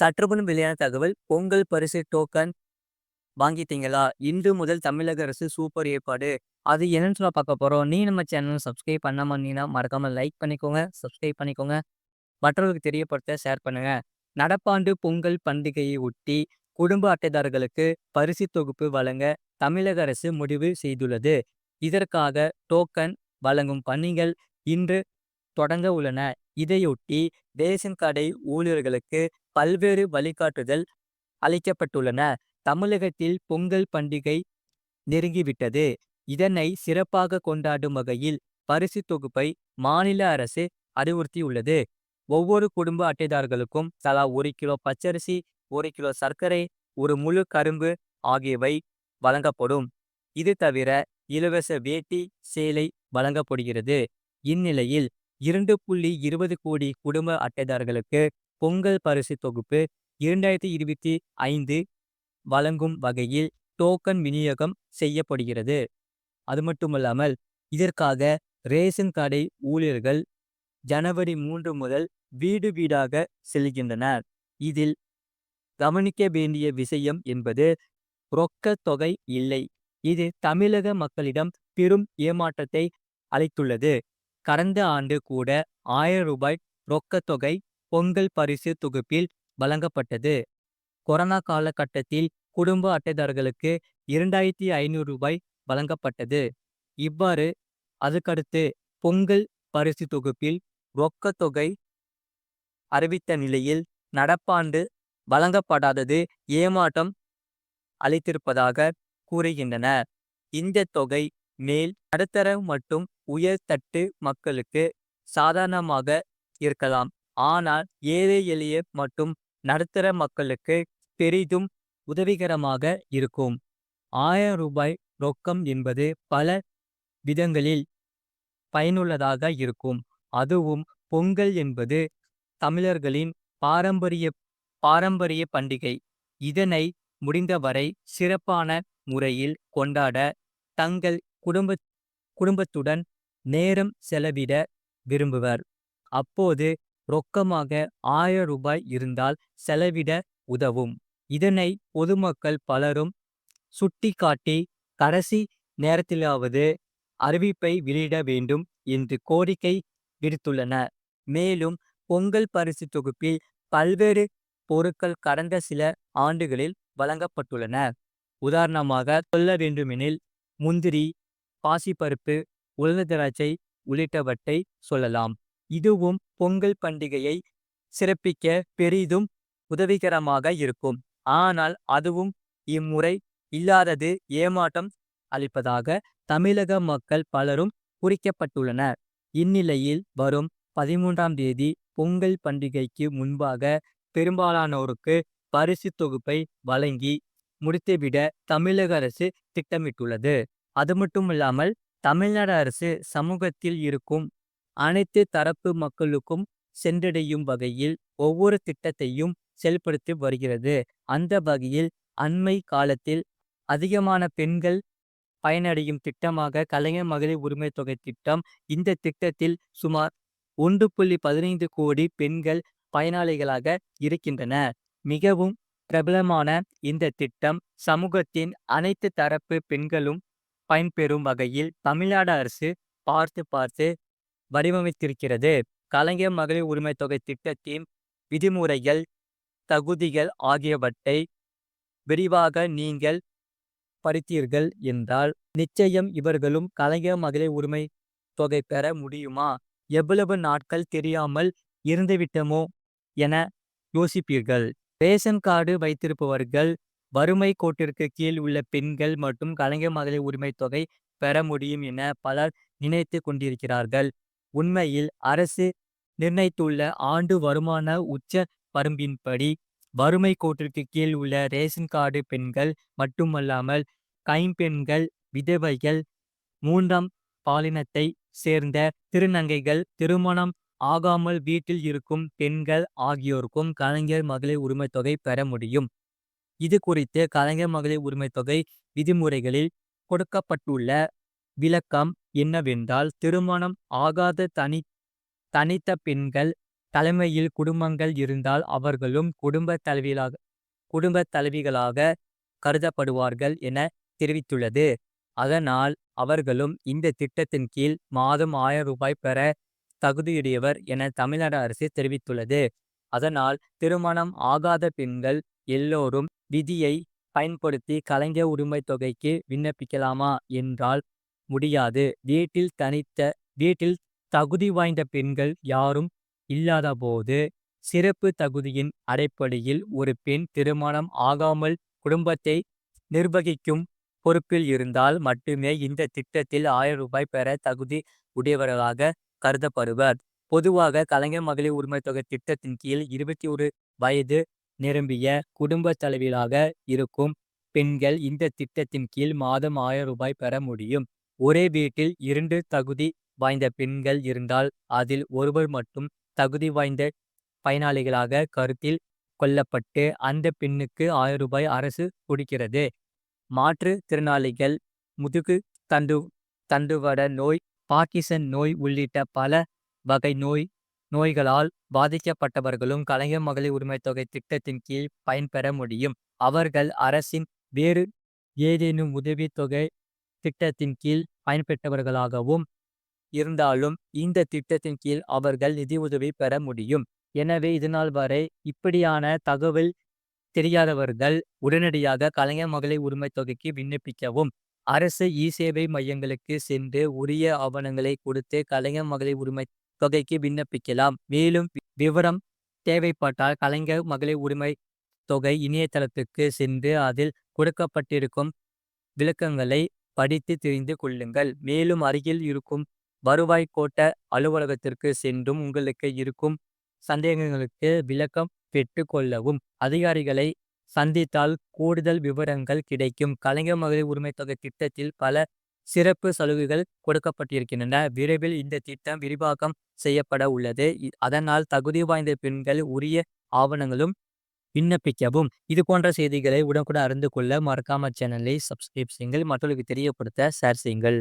சற்று முன் வெளியான தகவல் பொங்கல் பரிசு டோக்கன் வாங்கிட்டீங்களா? இன்று முதல் தமிழக அரசு சூப்பர் ஏற்பாடு. அது என்னன்னு சொல்ல பார்க்க போறோம். நீ நம்ம சேனல் சப்ஸ்கிரைப் பண்ணாம இருந்தீங்கன்னா மறக்காம லைக் பண்ணிக்கோங்க சப்ஸ்கிரைப் பண்ணிக்கோங்க. மற்றவர்களுக்கு தெரியப்படுத்த ஷேர் பண்ணுங்க. நடப்பாண்டு பொங்கல் பண்டிகையை ஒட்டி குடும்ப அட்டைதாரர்களுக்கு பரிசு தொகுப்பு வழங்க தமிழக அரசு முடிவு செய்துள்ளது. இதற்காக டோக்கன் வழங்கும் பணிகள் இன்று தொடங்க உள்ளன. இதையொட்டி ரேஷன் கடை ஊழியர்களுக்கு பல்வேறு வழிகாட்டுதல் அளிக்கப்பட்டுள்ளன. தமிழகத்தில் பொங்கல் பண்டிகை நெருங்கிவிட்டது. இதனை சிறப்பாக கொண்டாடும் வகையில் பரிசு தொகுப்பை மாநில அரசு அறிவுறுத்தியுள்ளது. ஒவ்வொரு குடும்ப அட்டைதாரர்களுக்கும் தலா ஒரு கிலோ பச்சரிசி ஒரு கிலோ சர்க்கரை ஒரு முழு கரும்பு ஆகியவை வழங்கப்படும். இது தவிர இலவச வேட்டி சேலை வழங்கப்படுகிறது. இந்நிலையில் இரண்டு புள்ளி இருபது கோடி குடும்ப அட்டைதாரர்களுக்கு பொங்கல் பரிசு தொகுப்பு இரண்டாயிரத்தி இருபத்தி ஐந்து வழங்கும் வகையில் டோக்கன் விநியோகம் செய்யப்படுகிறது. அது மட்டுமல்லாமல் இதற்காக ரேஷன் கடை ஊழியர்கள் ஜனவரி மூன்று முதல் வீடு வீடாக செல்கின்றனர். இதில் கவனிக்க வேண்டிய விஷயம் என்பது ரொக்க தொகை இல்லை. இது தமிழக மக்களிடம் பெரும் ஏமாற்றத்தை அளித்துள்ளது. கடந்த ஆண்டு கூட ஆயிரம் ரூபாய் ரொக்கத் தொகை பொங்கல் பரிசு தொகுப்பில் வழங்கப்பட்டது. கொரோனா காலகட்டத்தில் குடும்ப அட்டைதாரர்களுக்கு இரண்டாயிரத்தி ஐநூறு ரூபாய் வழங்கப்பட்டது. இவ்வாறு அதுக்கடுத்து பொங்கல் பரிசு தொகுப்பில் ரொக்கத் தொகை அறிவித்த நிலையில் நடப்பாண்டு வழங்கப்படாதது ஏமாற்றம் அளித்திருப்பதாக கூறுகின்றனர் இந்த தொகை மேல் நடுத்தர மற்றும் உயர்தட்டு மக்களுக்கு சாதாரணமாக இருக்கலாம். ஆனால் ஏழை எளிய மற்றும் நடுத்தர மக்களுக்கு பெரிதும் உதவிகரமாக இருக்கும். ஆயிரம் ரூபாய் ரொக்கம் என்பது பல விதங்களில் பயனுள்ளதாக இருக்கும். அதுவும் பொங்கல் என்பது தமிழர்களின் பாரம்பரிய பாரம்பரிய பண்டிகை. இதனை முடிந்தவரை சிறப்பான முறையில் கொண்டாட தங்கள் குடும்ப குடும்பத்துடன் நேரம் செலவிட விரும்புவர். அப்போது ரொக்கமாக ஆயிரம் ரூபாய் இருந்தால் செலவிட உதவும். இதனை பொதுமக்கள் பலரும் சுட்டிக்காட்டி கடைசி நேரத்திலாவது அறிவிப்பை வெளியிட வேண்டும் என்று கோரிக்கை விடுத்துள்ளனர். மேலும் பொங்கல் பரிசு தொகுப்பில் பல்வேறு பொருட்கள் கடந்த சில ஆண்டுகளில் வழங்கப்பட்டுள்ளன. உதாரணமாக சொல்ல வேண்டுமெனில் முந்திரி பாசிப்பருப்பு உலர்ந்த திராட்சை உள்ளிட்டவற்றை சொல்லலாம். இதுவும் பொங்கல் பண்டிகையை சிறப்பிக்க பெரிதும் உதவிகரமாக இருக்கும். ஆனால் அதுவும் இம்முறை இல்லாதது ஏமாற்றம் அளிப்பதாக தமிழக மக்கள் பலரும் குறிக்கப்பட்டுள்ளனர். இந்நிலையில் வரும் பதிமூன்றாம் தேதி பொங்கல் பண்டிகைக்கு முன்பாக பெரும்பாலானோருக்கு பரிசு தொகுப்பை வழங்கி முடித்துவிட தமிழக அரசு திட்டமிட்டுள்ளது. அது மட்டுமில்லாமல் தமிழ்நாடு அரசு சமூகத்தில் இருக்கும் அனைத்து தரப்பு மக்களுக்கும் சென்றடையும் வகையில் ஒவ்வொரு திட்டத்தையும் செயல்படுத்தி வருகிறது. அந்த வகையில் அண்மை காலத்தில் அதிகமான பெண்கள் பயனடையும் திட்டமாக கலைஞர் மகளிர் உரிமை தொகை திட்டம் இந்த திட்டத்தில் சுமார் ஒன்று புள்ளி பதினைந்து கோடி பெண்கள் பயனாளிகளாக இருக்கின்றன. மிகவும் பிரபலமான இந்த திட்டம் சமூகத்தின் அனைத்து தரப்பு பெண்களும் பயன்பெறும் வகையில் தமிழ்நாடு அரசு பார்த்து பார்த்து வடிவமைத்திருக்கிறது. கலைஞர் மகளிர் உரிமை தொகை திட்டத்தின் விதிமுறைகள் தகுதிகள் ஆகியவற்றை விரிவாக நீங்கள் படித்தீர்கள் என்றால் நிச்சயம் இவர்களும் கலைஞர் மகளிர் உரிமை தொகை பெற முடியுமா? எவ்வளவு நாட்கள் தெரியாமல் இருந்துவிட்டமோ என யோசிப்பீர்கள். ரேஷன் கார்டு வைத்திருப்பவர்கள் வறுமை கோட்டிற்கு கீழ் உள்ள பெண்கள் மற்றும் கலைஞர் மகளிர் உரிமை தொகை பெற முடியும் என பலர் நினைத்து கொண்டிருக்கிறார்கள். உண்மையில் அரசு நிர்ணயித்துள்ள ஆண்டு வருமான உச்ச வரம்பின்படி வறுமை கோட்டிற்கு கீழ் உள்ள ரேஷன் கார்டு பெண்கள் மட்டுமல்லாமல் கைம்பெண்கள் விதவைகள் மூன்றாம் பாலினத்தை சேர்ந்த திருநங்கைகள் திருமணம் ஆகாமல் வீட்டில் இருக்கும் பெண்கள் ஆகியோருக்கும் கலைஞர் மகளிர் உரிமை தொகை பெற முடியும். இது குறித்து கலைஞர் மகளிர் உரிமை தொகை விதிமுறைகளில் கொடுக்கப்பட்டுள்ள விளக்கம் என்னவென்றால் திருமணம் ஆகாத தனி தனித்த பெண்கள் தலைமையில் குடும்பங்கள் இருந்தால் அவர்களும் குடும்ப தலைவிகளாக குடும்ப தலைவிகளாக கருதப்படுவார்கள் என தெரிவித்துள்ளது. அதனால் அவர்களும் இந்த திட்டத்தின் கீழ் மாதம் ஆயிரம் ரூபாய் பெற தகுதியுடையவர் என தமிழ்நாடு அரசு தெரிவித்துள்ளது. அதனால் திருமணம் ஆகாத பெண்கள் எல்லோரும் விதியை பயன்படுத்தி கலைஞர் உரிமைத் தொகைக்கு விண்ணப்பிக்கலாமா என்றால் முடியாது. வீட்டில் தனித்த வீட்டில் தகுதி வாய்ந்த பெண்கள் யாரும் இல்லாதபோது சிறப்பு தகுதியின் அடிப்படையில் ஒரு பெண் திருமணம் ஆகாமல் குடும்பத்தை நிர்வகிக்கும் பொறுப்பில் இருந்தால் மட்டுமே இந்த திட்டத்தில் ஆயிரம் ரூபாய் பெற தகுதி உடையவர்களாக கருதப்படுவர். பொதுவாக கலைஞர் மகளிர் உரிமை தொகை திட்டத்தின் கீழ் இருபத்தி ஒரு வயது நிரம்பிய குடும்ப தலைவிகளாக இருக்கும் பெண்கள் இந்த திட்டத்தின் கீழ் மாதம் ஆயிரம் ரூபாய் பெற முடியும். ஒரே வீட்டில் இரண்டு தகுதி வாய்ந்த பெண்கள் இருந்தால் அதில் ஒருவர் மட்டும் தகுதி வாய்ந்த பயனாளிகளாக கருத்தில் கொள்ளப்பட்டு அந்த பெண்ணுக்கு ஆயிரம் ரூபாய் அரசு கொடுக்கிறது. மாற்றுத்திறனாளிகள் முதுகு தண்டு தண்டுவட நோய் பார்க்கின்சன் நோய் உள்ளிட்ட பல வகை நோய் நோய்களால் பாதிக்கப்பட்டவர்களும் கலைஞர் மகளிர் உரிமை தொகை திட்டத்தின் கீழ் பயன்பெற முடியும். அவர்கள் அரசின் வேறு ஏதேனும் உதவித்தொகை திட்டத்தின் கீழ் பயன்பெற்றவர்களாகவும் இருந்தாலும் இந்த திட்டத்தின் கீழ் அவர்கள் நிதியுதவி பெற முடியும். எனவே இதுநாள் வரை இப்படியான தகவல் தெரியாதவர்கள் உடனடியாக கலைஞர் மகளிர் உரிமைத் தொகைக்கு விண்ணப்பிக்கவும். அரசு இ-சேவை மையங்களுக்கு சென்று உரிய ஆவணங்களை கொடுத்து கலைஞர் மகளிர் உரிமை தொகைக்கு விண்ணப்பிக்கலாம். மேலும் விவரம் தேவைப்பட்டால் கலைஞர் மகளிர் உரிமை தொகை இணையதளத்துக்கு சென்று அதில் கொடுக்கப்பட்டிருக்கும் விளக்கங்களை படித்து தெரிந்து கொள்ளுங்கள். மேலும் அருகில் இருக்கும் வருவாய் கோட்ட அலுவலகத்திற்கு சென்றும் உங்களுக்கு இருக்கும் சந்தேகங்களுக்கு விளக்கம் பெற்று கொள்ளவும். அதிகாரிகளை சந்தித்தால் கூடுதல் விவரங்கள் கிடைக்கும். கலைஞர் மகளிர் உரிமை தொகை திட்டத்தில் பல சிறப்பு சலுகைகள் கொடுக்கப்பட்டிருக்கின்றன. விரைவில் இந்த திட்டம் விரிவாக்கம் செய்யப்பட உள்ளது. அதனால் தகுதி வாய்ந்த பெண்கள் உரிய ஆவணங்களும் விண்ணப்பிக்கவும். இதுபோன்ற செய்திகளை உடனுக்குடன் அறிந்து கொள்ள மறக்காம சேனலை சப்ஸ்கிரைப் செய்யுங்கள். மற்றவர்களுக்கு தெரியப்படுத்த ஷேர் செய்யுங்கள்.